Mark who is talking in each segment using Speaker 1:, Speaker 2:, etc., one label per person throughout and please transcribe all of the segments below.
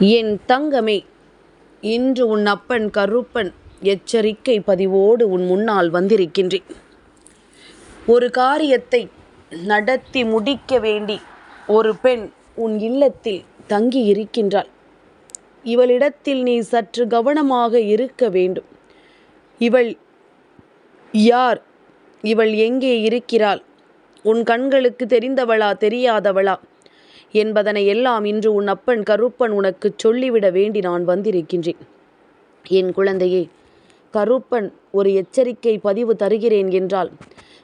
Speaker 1: என் தங்கமே இன்று உன் அப்பன் கருப்பன் எச்சரிக்கை பதிவோடு உன் முன்னால் வந்திருக்கின்றேன். ஒரு காரியத்தை நடத்தி முடிக்க வேண்டி ஒரு பெண் உன் இல்லத்தில் தங்கி இருக்கின்றாள் இவளிடத்தில் நீ சற்று கவனமாக இருக்க வேண்டும். இவள் யார்? இவள் எங்கே இருக்கிறாள்? உன் கண்களுக்கு தெரிந்தவளா தெரியாதவளா? என்பதனை எல்லாம் இன்று உன் அப்பன் கருப்பன் உனக்கு சொல்லிவிட வேண்டி நான் வந்திருக்கின்றேன். என் குழந்தையே கருப்பன் ஒரு எச்சரிக்கை பதிவு தருகிறேன் என்றால்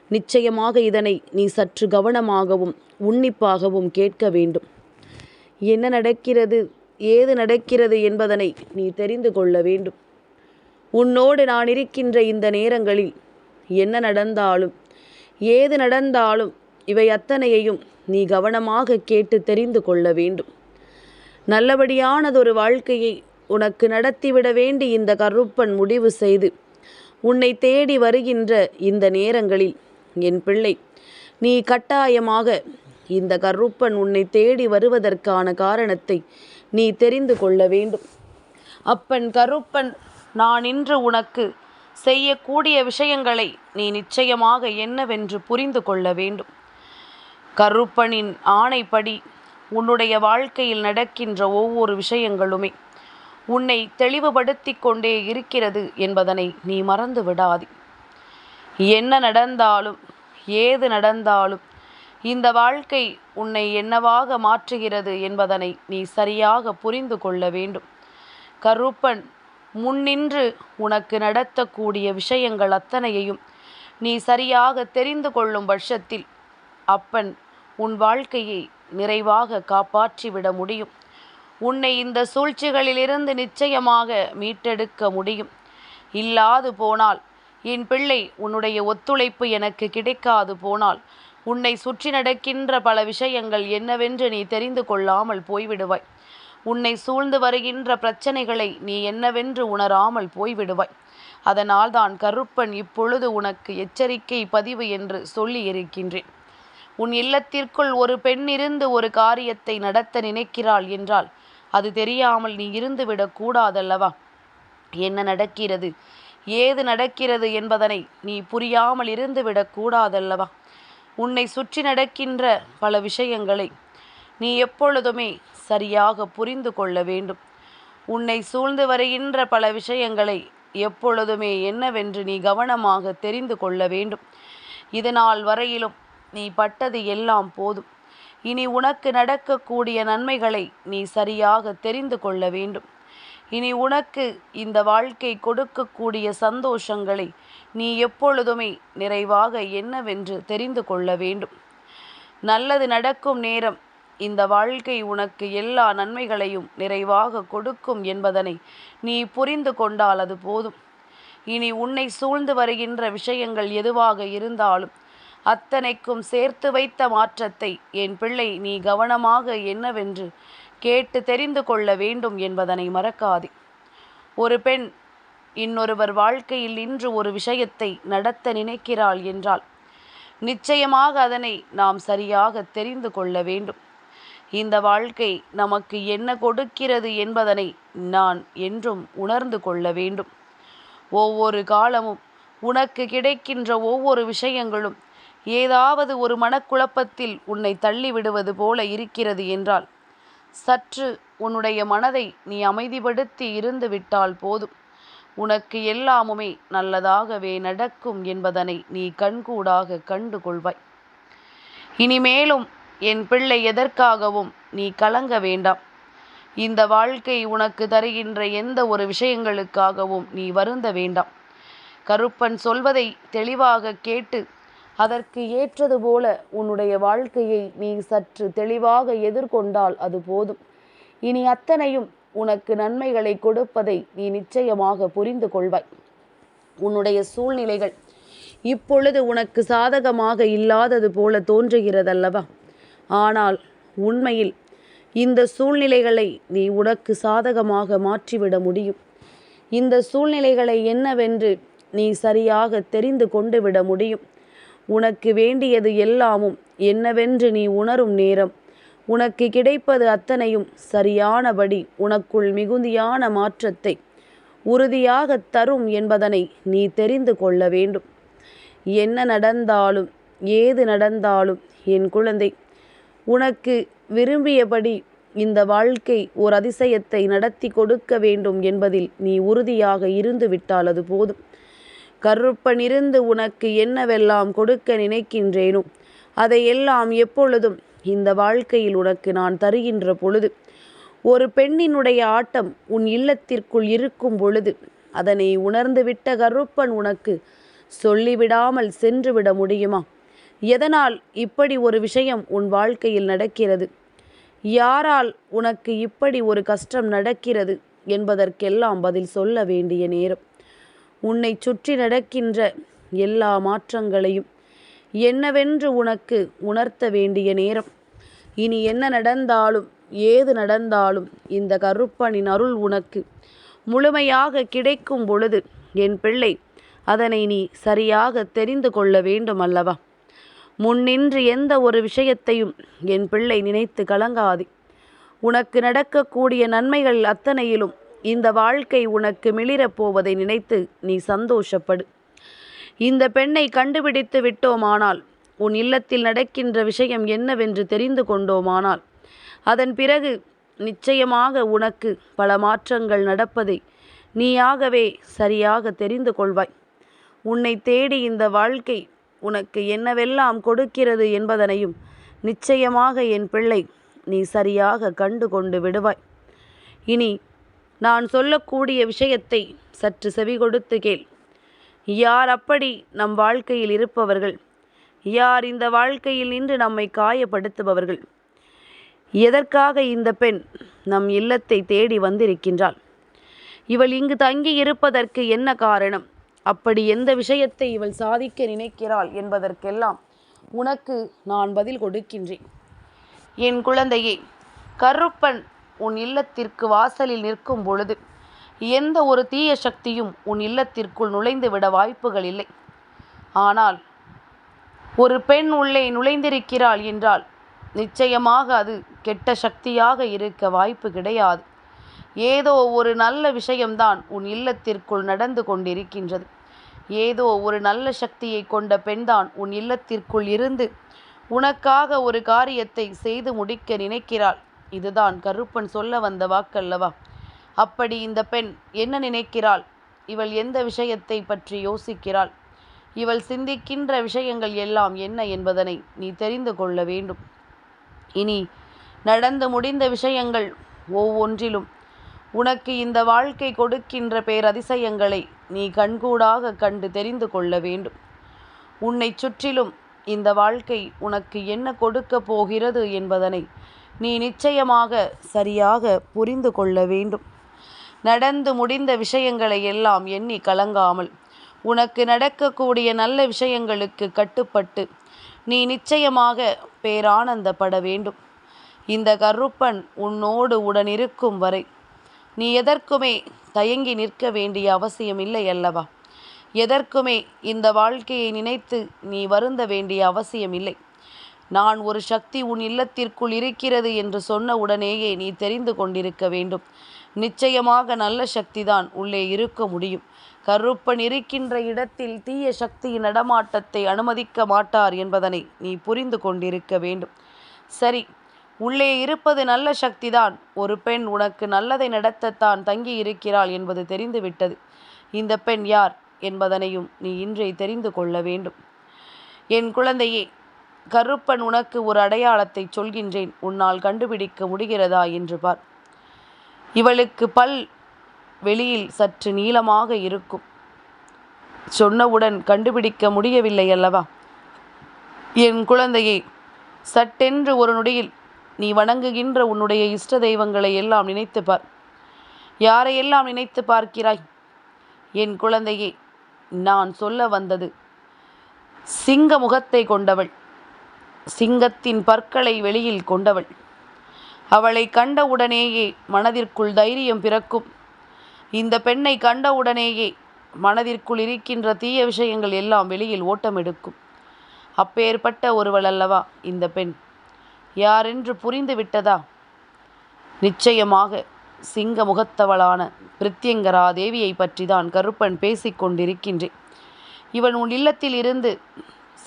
Speaker 1: நிச்சயமாக இதனை நீ சற்று கவனமாகவும் உன்னிப்பாகவும் கேட்க வேண்டும். என்ன நடக்கிறது ஏது நடக்கிறது என்பதனை நீ தெரிந்து கொள்ள வேண்டும். உன்னோடு நான் இருக்கின்ற இந்த நேரங்களில் என்ன நடந்தாலும் ஏது நடந்தாலும் இவை அத்தனையையும் நீ கவனமாக கேட்டு தெரிந்து கொள்ள வேண்டும். நல்லபடியானதொரு வாழ்க்கையை உனக்கு நடத்திவிட வேண்டி இந்த கருப்பன் முடிவு செய்து உன்னை தேடி வருகின்ற இந்த நேரங்களில் என் பிள்ளை நீ கட்டாயமாக இந்த கருப்பன் உன்னை தேடி வருவதற்கான காரணத்தை நீ தெரிந்து கொள்ள வேண்டும். அப்பன் கருப்பன் நான் இன்று உனக்கு செய்யக்கூடிய விஷயங்களை நீ நிச்சயமாக என்னவென்று புரிந்து கொள்ள வேண்டும். கருப்பனின் ஆணைப்படி உன்னுடைய வாழ்க்கையில் நடக்கின்ற ஒவ்வொரு விஷயங்களுமே உன்னை தெளிவுபடுத்தி கொண்டே இருக்கிறது என்பதனை நீ மறந்து விடாதே. என்ன நடந்தாலும் ஏது நடந்தாலும் இந்த வாழ்க்கை உன்னை என்னவாக மாற்றுகிறது என்பதனை நீ சரியாக புரிந்து கொள்ள வேண்டும். கருப்பன் முன்னின்று உனக்கு நடத்தக்கூடிய விஷயங்கள் அத்தனையையும் நீ சரியாக தெரிந்து கொள்ளும் பட்சத்தில் அப்பன் உன் வாழ்க்கையை நிறைவாக காப்பாற்றிவிட முடியும். உன்னை இந்த சூழ்ச்சிகளிலிருந்து நிச்சயமாக மீட்டெடுக்க முடியும். இல்லாது போனால் என் பிள்ளை உன்னுடைய ஒத்துழைப்பு எனக்கு கிடைக்காது போனால் உன்னை சுற்றி நடக்கின்ற பல விஷயங்கள் என்னவென்று நீ தெரிந்து கொள்ளாமல் போய்விடுவாய். உன்னை சூழ்ந்து வருகின்ற பிரச்சனைகளை நீ என்னவென்று உணராமல் போய்விடுவாய். அதனால் தான் கருப்பன் இப்பொழுது உனக்கு எச்சரிக்கை பதிவு என்று சொல்லி இருக்கின்றேன் உன் இல்லத்திற்குள் ஒரு பெண் இருந்து ஒரு காரியத்தை நடத்த நினைக்கிறாள் என்றால் அது தெரியாமல் நீ இருந்துவிடக் கூடாதல்லவா? என்ன நடக்கிறது? ஏது நடக்கிறது என்பதனை நீ புரியாமல் இருந்துவிடக் கூடாதல்லவா? உன்னை சுற்றி நடக்கின்ற பல விஷயங்களை நீ எப்பொழுதுமே சரியாக புரிந்து கொள்ள வேண்டும். உன்னை சூழ்ந்து வருகின்ற பல விஷயங்களை எப்பொழுதுமே என்னவென்று நீ கவனமாக தெரிந்து கொள்ள வேண்டும். இதனால் வரையிலும் நீ பட்டது எல்லாம் போதும். இனி உனக்கு நடக்கக்கூடிய நன்மைகளை நீ சரியாக தெரிந்து கொள்ள வேண்டும். இனி உனக்கு இந்த வாழ்க்கை கொடுக்கக்கூடிய சந்தோஷங்களை நீ எப்பொழுதுமே நிறைவாக என்னவென்று தெரிந்து கொள்ள வேண்டும். நல்லது நடக்கும் நேரம் இந்த வாழ்க்கை உனக்கு எல்லா நன்மைகளையும் நிறைவாக கொடுக்கும் என்பதனை நீ புரிந்து கொண்டால் அது போதும். இனி உன்னை சூழ்ந்து வருகின்ற விஷயங்கள் எதுவாக இருந்தாலும் அத்தனைக்கும் சேர்த்து வைத்த மாற்றத்தை என் பிள்ளை நீ கவனமாக என்னவென்று கேட்டு தெரிந்து கொள்ள வேண்டும் என்பதனை மறக்காதே. ஒரு பெண் இன்னொருவர் வாழ்க்கையில் இன்று ஒரு விஷயத்தை நடத்த நினைக்கிறாள் என்றால் நிச்சயமாக அதனை நாம் சரியாக தெரிந்து கொள்ள வேண்டும். இந்த வாழ்க்கை நமக்கு என்ன கொடுக்கிறது என்பதனை நான் என்றும் உணர்ந்து கொள்ள வேண்டும். ஒவ்வொரு காலமும் உனக்கு கிடைக்கின்ற ஒவ்வொரு விஷயங்களும் ஏதாவது ஒரு மனக்குழப்பத்தில் உன்னை தள்ளிவிடுவது போல இருக்கிறது என்றால் சற்று உன்னுடைய மனதை நீ அமைதிப்படுத்தி இருந்து விட்டால் போதும். உனக்கு எல்லாமுமே நல்லதாகவே நடக்கும் என்பதனை நீ கண்கூடாக கண்டு கொள்வாய். இனிமேலும் என் பிள்ளை எதற்காகவும் நீ கலங்க வேண்டாம். இந்த வாழ்க்கை உனக்கு தருகின்ற எந்த ஒரு விஷயங்களுக்காகவும் நீ வருந்த வேண்டாம். கருப்பன் சொல்வதை தெளிவாக கேட்டு அதற்கு ஏற்றது போல உன்னுடைய வாழ்க்கையை நீ சற்று தெளிவாக எதிர்கொண்டால் அது போதும். இனி அத்தனையும் உனக்கு நன்மைகளை கொடுப்பதை நீ நிச்சயமாக புரிந்து கொள்வாய். உன்னுடைய சூழ்நிலைகள் இப்பொழுது உனக்கு சாதகமாக இல்லாதது போல தோன்றுகிறதல்லவா? ஆனால் உண்மையில் இந்த சூழ்நிலைகளை நீ உனக்கு சாதகமாக மாற்றிவிட முடியும். இந்த சூழ்நிலைகளை என்னவென்று நீ சரியாக தெரிந்து கொண்டு விட முடியும். உனக்கு வேண்டியது எல்லாமும் என்னவென்று நீ உணரும் நேரம். உனக்கு கிடைப்பது அத்தனையும் சரியானபடி உனக்குள் மிகுதியான மாற்றத்தை உறுதியாக தரும் என்பதனை நீ தெரிந்து கொள்ள வேண்டும். என்ன நடந்தாலும் ஏது நடந்தாலும் என் குழந்தை உனக்கு விரும்பியபடி இந்த வாழ்க்கை ஓர் அதிசயத்தை நடத்தி கொடுக்க வேண்டும் என்பதில் நீ உறுதியாக இருந்து விட்டால் அது போதும். கருப்பனிருந்து உனக்கு என்னவெல்லாம் கொடுக்க நினைக்கின்றேனோ அதையெல்லாம் எப்பொழுதும் இந்த வாழ்க்கையில் உனக்கு நான் தருகின்ற பொழுது. ஒரு பெண்ணினுடைய ஆட்டம் உன் இல்லத்திற்குள் இருக்கும் பொழுது அதனை உணர்ந்துவிட்ட கருப்பன் உனக்கு சொல்லிவிடாமல் சென்றுவிட முடியுமா? எதனால் இப்படி ஒரு விஷயம் உன் வாழ்க்கையில் நடக்கிறது? யாரால் உனக்கு இப்படி ஒரு கஷ்டம் நடக்கிறது என்பதற்கெல்லாம் பதில் சொல்ல வேண்டிய நேரம். உன்னை சுற்றி நடக்கின்ற எல்லா மாற்றங்களையும் என்னவென்று உனக்கு உணர்த்த வேண்டிய நேரம். இனி என்ன நடந்தாலும் ஏது நடந்தாலும் இந்த கருப்பனின் அருள் உனக்கு முழுமையாக கிடைக்கும் பொழுது என் பிள்ளை அதனை நீ சரியாக தெரிந்து கொள்ள வேண்டும் அல்லவா முன்னின்று எந்த ஒரு விஷயத்தையும் என் பிள்ளை நினைத்து கலங்காதே. உனக்கு நடக்கக்கூடிய நன்மைகள் அத்தனையிலும் இந்த வாழ்க்கை உனக்கு மிளிரப் போவதை நினைத்து நீ சந்தோஷப்படு. இந்த பெண்ணை கண்டுபிடித்து விட்டோமானால் உன் இல்லத்தில் நடக்கின்ற விஷயம் என்னவென்று தெரிந்து கொண்டோமானால் அதன் பிறகு நிச்சயமாக உனக்கு பல மாற்றங்கள் நடப்பதை நீயாகவே சரியாக தெரிந்து கொள்வாய். உன்னை தேடி இந்த வாழ்க்கை உனக்கு என்னவெல்லாம் கொடுக்கிறது என்பதனையும் நிச்சயமாக என் பிள்ளை நீ சரியாக கண்டு கொண்டு விடுவாய். இனி நான் சொல்லக்கூடிய விஷயத்தை சற்று செவி கொடுத்து கேள். யார் அப்படி நம் வாழ்க்கையில் இருப்பவர்கள்? யார் இந்த வாழ்க்கையில் நின்று நம்மை காயப்படுத்துபவர்கள்? எதற்காக இந்த பெண் நம் இல்லத்தை தேடி வந்திருக்கின்றாள்? இவள் இங்கு தங்கி இருப்பதற்கு என்ன காரணம்? அப்படி எந்த விஷயத்தை இவள் சாதிக்க நினைக்கிறாள் என்பதற்கெல்லாம் உனக்கு நான் பதில் கொடுக்கின்றேன். என் குழந்தையே கருப்பன் உன் இல்லத்திற்கு வாசலில் நிற்கும் பொழுது எந்த ஒரு தீய சக்தியும் உன் இல்லத்திற்குள் நுழைந்து விட வாய்ப்புகள் இல்லை. ஆனால் ஒரு பெண் உள்ளே நுழைந்திருக்கிறாள் என்றால் நிச்சயமாக அது கெட்ட சக்தியாக இருக்க வாய்ப்பு கிடையாது. ஏதோ ஒரு நல்ல விஷயம்தான் உன் இல்லத்திற்குள் நடந்து கொண்டிருக்கின்றது. ஏதோ ஒரு நல்ல சக்தியை கொண்ட பெண்தான் உன் இல்லத்திற்குள் இருந்து உனக்காக ஒரு காரியத்தை செய்து முடிக்க நினைக்கிறாள். இதுதான் கருப்பன் சொல்ல வந்த வாக்கல்லவா? அப்படி இந்த பெண் என்ன நினைக்கிறாள்? இவள் எந்த விஷயத்தை பற்றி யோசிக்கிறாள்? இவள் சிந்திக்கின்ற விஷயங்கள் எல்லாம் என்ன என்பதனை நீ தெரிந்து கொள்ள வேண்டும். இனி நடந்து முடிந்த விஷயங்கள் ஒவ்வொன்றிலும் உனக்கு இந்த வாழ்க்கை கொடுக்கின்ற பேரதிசயங்களை நீ கண்கூடாக கண்டு தெரிந்து கொள்ள வேண்டும். உன்னை சுற்றிலும் இந்த வாழ்க்கை உனக்கு என்ன கொடுக்க போகிறது என்பதனை நீ நிச்சயமாக சரியாக புரிந்து கொள்ள வேண்டும். நடந்து முடிந்த விஷயங்களை எல்லாம் எண்ணி கலங்காமல் உனக்கு நடக்கக்கூடிய நல்ல விஷயங்களுக்கு கட்டுப்பட்டு நீ நிச்சயமாக பேரானந்தப்பட வேண்டும். இந்த கருப்பன் உன்னோடு உடனிருக்கும் வரை நீ எதற்குமே தயங்கி நிற்க வேண்டிய அவசியம் இல்லை அல்லவா? எதற்குமே இந்த வாழ்க்கையை நினைத்து நீ வருந்த வேண்டிய அவசியம் இல்லை. நான் ஒரு சக்தி உன் இல்லத்திற்குள் இருக்கிறது என்று சொன்ன உடனேயே நீ தெரிந்து கொண்டிருக்க வேண்டும். நிச்சயமாக நல்ல சக்திதான் உள்ளே இருக்க முடியும். கருப்பன் இருக்கின்ற இடத்தில் தீய சக்தியின் நடமாட்டத்தை அனுமதிக்க மாட்டார் என்பதனை நீ புரிந்து கொண்டிருக்க வேண்டும். சரி உள்ளே இருப்பது நல்ல சக்திதான். ஒரு பெண் உனக்கு நல்லதை நடத்தத்தான் தங்கி இருக்கிறாள் என்பது தெரிந்துவிட்டது. இந்த பெண் யார் என்பதனையும் நீ இன்றே தெரிந்து கொள்ள வேண்டும். என் குழந்தையே கருப்பன் உனக்கு ஒரு அடையாளத்தை சொல்கின்றேன். உன்னால் கண்டுபிடிக்க முடிகிறதா? என்று பார். இவளுக்கு பல் வெளியில் சற்று நீளமாக இருக்கும். சொன்னவுடன் கண்டுபிடிக்க முடியவில்லை அல்லவா? என் குழந்தையை சட்டென்று ஒரு நொடியில் நீ வணங்குகின்ற உன்னுடைய இஷ்ட தெய்வங்களை எல்லாம் நினைத்து பார். யாரையெல்லாம் நினைத்து பார்க்கிறாய்? என் குழந்தையே நான் சொல்ல வந்தது சிங்க முகத்தை கொண்டவள். சிங்கத்தின் பற்களை வெளியில் கொண்டவள். அவளை கண்டவுடனேயே மனதிற்குள் தைரியம் பிறக்கும். இந்த பெண்ணை கண்டவுடனேயே மனதிற்குள் இருக்கின்ற தீய விஷயங்கள் எல்லாம் வெளியில் ஓட்டம் எடுக்கும் அப்பேற்பட்ட ஒருவள் அல்லவா இந்த பெண்? யாரென்று புரிந்து விட்டதா? நிச்சயமாக சிங்க முகத்தவளான பிரித்யங்கரா தேவியை பற்றிதான் கருப்பன் பேசிக் கொண்டிருக்கின்றேன் இவன் உன் இல்லத்தில் இருந்து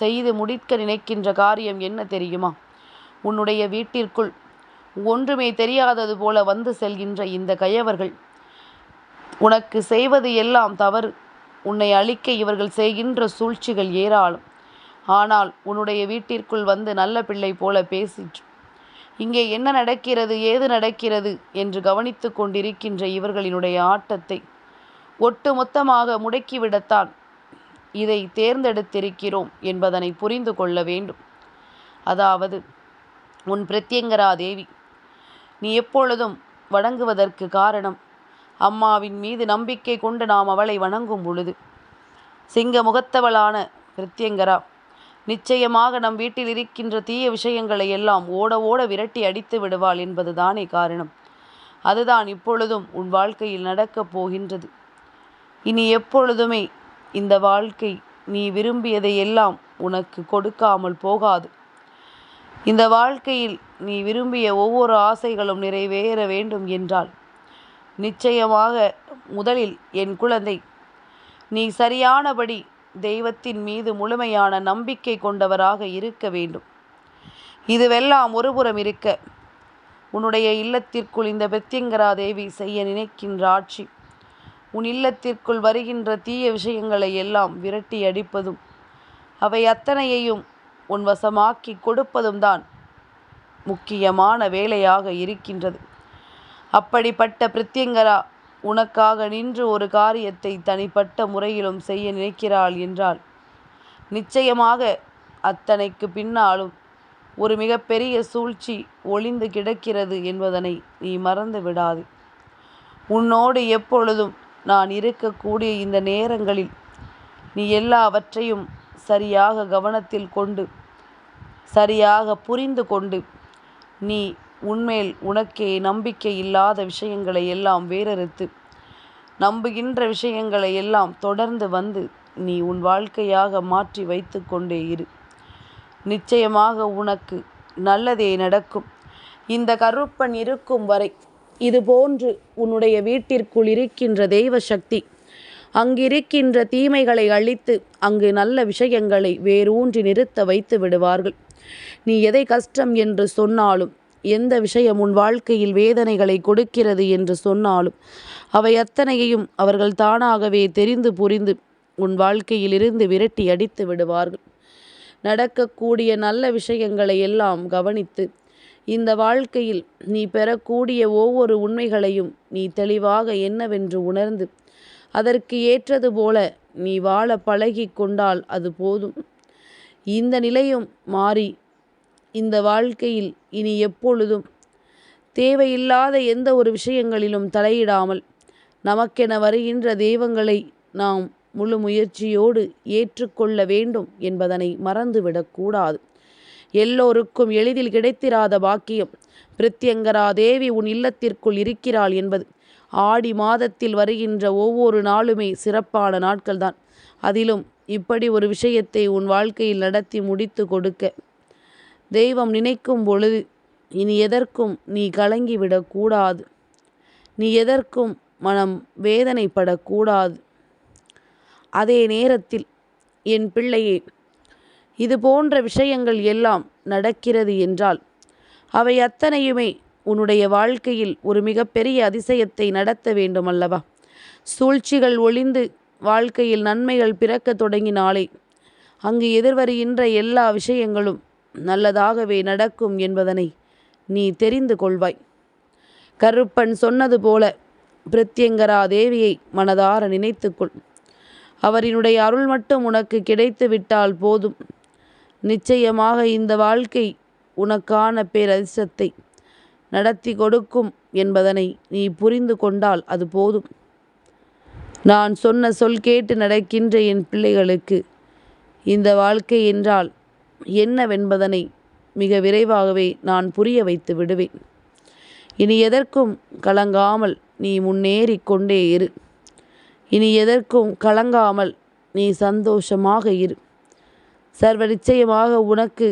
Speaker 1: செய்து முடிக்க நினைக்கின்ற காரியம் என்ன தெரியுமா? உன்னுடைய வீட்டிற்குள் ஒன்றுமே தெரியாதது போல வந்து செல்கின்ற இந்த கயவர்கள். உனக்கு செய்வது எல்லாம் தவறு. உன்னை அழிக்க இவர்கள் செய்கின்ற சூழ்ச்சிகள் ஏராளம். ஆனால் உன்னுடைய வீட்டிற்குள் வந்து நல்ல பிள்ளை போல பேசிற்று. இங்கே என்ன நடக்கிறது ஏது நடக்கிறது என்று கவனித்து கொண்டிருக்கின்ற இவர்களினுடைய ஆட்டத்தை ஒட்டுமொத்தமாக முடக்கிவிடத்தான் இதை தேர்ந்தெடுத்திருக்கிறோம் என்பதனை புரிந்து கொள்ள வேண்டும். அதாவது உன் பிரத்யங்கரா தேவி நீ எப்பொழுதும் வணங்குவதற்கு காரணம் அம்மாவின் மீது நம்பிக்கை கொண்டு நாம் அவளை வணங்கும் பொழுது. சிங்க முகத்தவளான பிரத்யங்கரா நிச்சயமாக நம் வீட்டில் இருக்கின்ற தீய விஷயங்களை எல்லாம் ஓட ஓட விரட்டி அடித்து விடுவாள் என்பதுதானே காரணம். அதுதான் இப்பொழுதும் உன் வாழ்க்கையில் நடக்கப் போகின்றது. இனி எப்பொழுதுமே இந்த வாழ்க்கை நீ விரும்பியதை எல்லாம் உனக்கு கொடுக்காமல் போகாது. இந்த வாழ்க்கையில் நீ விரும்பிய ஒவ்வொரு ஆசைகளும் நிறைவேற வேண்டும் என்றால் நிச்சயமாக முதலில் என் குழந்தை நீ சரியானபடி தெய்வத்தின் மீது முழுமையான நம்பிக்கை கொண்டவராக இருக்க வேண்டும். இதுவெல்லாம் ஒருபுறம் இருக்க. உன்னுடைய இல்லத்திற்குள் இந்த பெத்தியங்கரா தேவி செய்ய நினைக்கின்ற ஆட்சி. உன் இல்லத்திற்குள் வருகின்ற தீய விஷயங்களை எல்லாம் விரட்டி அடிப்பதும் அவை அத்தனையையும் உன் வசமாக்கி கொடுப்பதும் தான் முக்கியமான வேலையாக இருக்கின்றது. அப்படிப்பட்ட பிரித்தியங்கரா உனக்காக நின்று ஒரு காரியத்தை தனிப்பட்ட முறையிலும் செய்ய நினைக்கிறாள் என்றால் நிச்சயமாக அத்தனைக்கு பின்னாலும் ஒரு மிகப்பெரிய சூழ்ச்சி ஒளிந்து கிடக்கிறது என்பதனை நீ மறந்து விடாது உன்னோடு எப்பொழுதும் நான் இருக்கக்கூடிய இந்த நேரங்களில் நீ எல்லாவற்றையும் சரியாக கவனத்தில் கொண்டு சரியாக புரிந்து கொண்டு நீ உன்மேல் உனக்கே நம்பிக்கை இல்லாத விஷயங்களை எல்லாம் வேறறுத்து நம்புகின்ற விஷயங்களை எல்லாம் தொடர்ந்து வந்து நீ உன் வாழ்க்கையாக மாற்றி வைத்து கொண்டே இரு. நிச்சயமாக உனக்கு நல்லதே நடக்கும். இந்த கருப்பன் இருக்கும் வரை இதுபோன்று உன்னுடைய வீட்டிற்குள் இருக்கின்ற தெய்வ சக்தி அங்கிருக்கின்ற தீமைகளை அழித்து அங்கு நல்ல விஷயங்களை வேரூன்றி நிறுத்த வைத்து விடுவார்கள். நீ எதை கஷ்டம் என்று சொன்னாலும் எந்த விஷயம் உன் வாழ்க்கையில் வேதனைகளை கொடுக்கிறது என்று சொன்னாலும் அவை அத்தனையையும் அவர்கள் தானாகவே தெரிந்து புரிந்து உன் வாழ்க்கையிலிருந்து விரட்டி அடித்து விடுவார்கள். நடக்கக்கூடிய நல்ல விஷயங்களை எல்லாம் கவனித்து இந்த வாழ்க்கையில் நீ பெறக்கூடிய ஒவ்வொரு உண்மைகளையும் நீ தெளிவாக என்னவென்று உணர்ந்து அதற்கு ஏற்றது போல நீ வாழ பழகி கொண்டால் அது போதும். இந்த நிலையும் மாறி இந்த வாழ்க்கையில் இனி எப்பொழுதும் தேவையில்லாத எந்த ஒரு விஷயங்களிலும் தலையிடாமல் நமக்கென வருகின்ற தெய்வங்களை நாம் முழு முயற்சியோடு ஏற்றுக்கொள்ள வேண்டும் என்பதனை மறந்துவிடக்கூடாது எல்லோருக்கும் எளிதில் கிடைத்திராத பாக்கியம். பிரித்யங்கரா தேவி உன் இல்லத்திற்குள் இருக்கிறாள் என்பது. ஆடி மாதத்தில் வருகின்ற ஒவ்வொரு நாளுமே சிறப்பான நாட்கள்தான். அதிலும் இப்படி ஒரு விஷயத்தை உன் வாழ்க்கையில் நடத்தி முடித்து கொடுக்க. தெய்வம் நினைக்கும் பொழுது இனி எதற்கும் நீ கலங்கிவிடக்கூடாது நீ எதற்கும் மனம் வேதனைப்படக்கூடாது அதே நேரத்தில் என் பிள்ளையை இது போன்ற விஷயங்கள் எல்லாம் நடக்கிறது என்றால் அவை அத்தனையுமே உன்னுடைய வாழ்க்கையில் ஒரு மிகப்பெரிய அதிசயத்தை நடத்த வேண்டுமல்லவா? சூழ்ச்சிகள் ஒளிந்து வாழ்க்கையில் நன்மைகள் பிறக்க தொடங்கினாலே அங்கு எதிர்வருகின்ற எல்லா விஷயங்களும் நல்லதாகவே நடக்கும் என்பதனை நீ தெரிந்து கொள்வாய். கருப்பன் சொன்னது போல பிரத்யங்கரா தேவியை மனதார நினைத்துக்கொள். அவரினுடைய அருள் மட்டும் உனக்கு கிடைத்து விட்டால் போதும். நிச்சயமாக இந்த வாழ்க்கை உனக்கான பேரதிசத்தை நடத்தி கொடுக்கும் என்பதனை நீ புரிந்து கொண்டால் அது போதும். நான் சொன்ன சொல் கேட்டு நடக்கின்ற என் பிள்ளைகளுக்கு இந்த வாழ்க்கை என்றால் என்னவென்பதனை மிக விரைவாகவே நான் புரிய வைத்து விடுவேன். இனி எதற்கும் கலங்காமல் நீ முன்னேறி கொண்டே இரு. இனி எதற்கும் கலங்காமல் நீ சந்தோஷமாக இரு. சர்வ நிச்சயமாக உனக்கு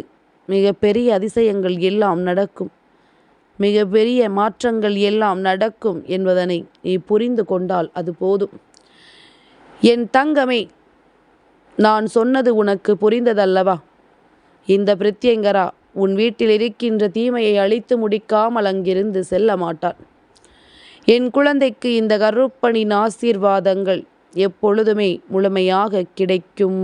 Speaker 1: மிக பெரிய அதிசயங்கள் எல்லாம் நடக்கும். மிக பெரிய மாற்றங்கள் எல்லாம் நடக்கும் என்பதனை நீ புரிந்து கொண்டால் அது போதும். என் தங்கமே நான் சொன்னது உனக்கு புரிந்ததல்லவா? இந்த பிரத்யங்கரா உன் வீட்டில் இருக்கின்ற தீமையை அழித்து முடிக்காமல் அங்கிருந்து செல்ல மாட்டான். என் குழந்தைக்கு இந்த கருப்பணின் ஆசீர்வாதங்கள் எப்பொழுதுமே முழுமையாக கிடைக்கும்.